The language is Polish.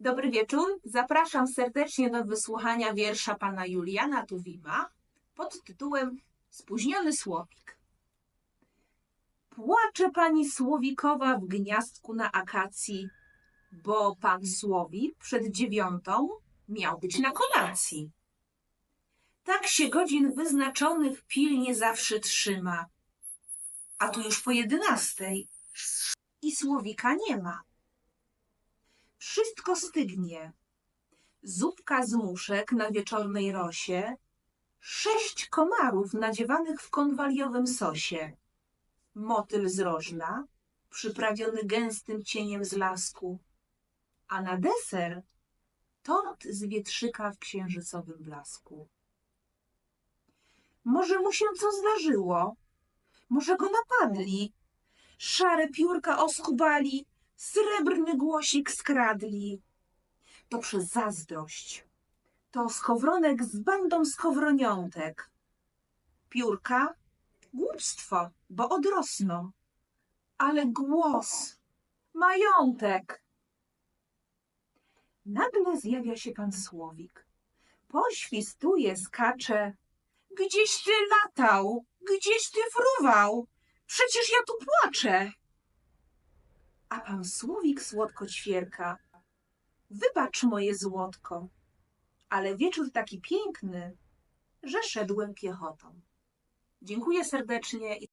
Dobry wieczór. Zapraszam serdecznie do wysłuchania wiersza pana Juliana Tuwima pod tytułem Spóźniony słowik. Płacze pani Słowikowa w gniazdku na akacji, bo pan Słowik przed dziewiątą miał być na kolacji. Tak się godzin wyznaczonych pilnie zawsze trzyma, a tu już po jedenastej i Słowika nie ma. Wszystko stygnie. Zupka z muszek na wieczornej rosie, sześć komarów nadziewanych w konwaliowym sosie, motyl z rożna, przyprawiony gęstym cieniem z lasku, a na deser tort z wietrzyka w księżycowym blasku. Może mu się co zdarzyło? Może go napadli? Szare piórka oskubali, srebrny głosik skradli. To przez zazdrość. To skowronek z bandą skowroniątek. Piórka? Głupstwo, bo odrosną. Ale głos, majątek. Nagle zjawia się pan Słowik. Poświstuje, skacze. Gdzieś ty latał, gdzieś ty fruwał. Przecież ja tu płaczę. A pan Słowik słodko ćwierka. Wybacz moje złotko, ale wieczór taki piękny, że szedłem piechotą. Dziękuję serdecznie i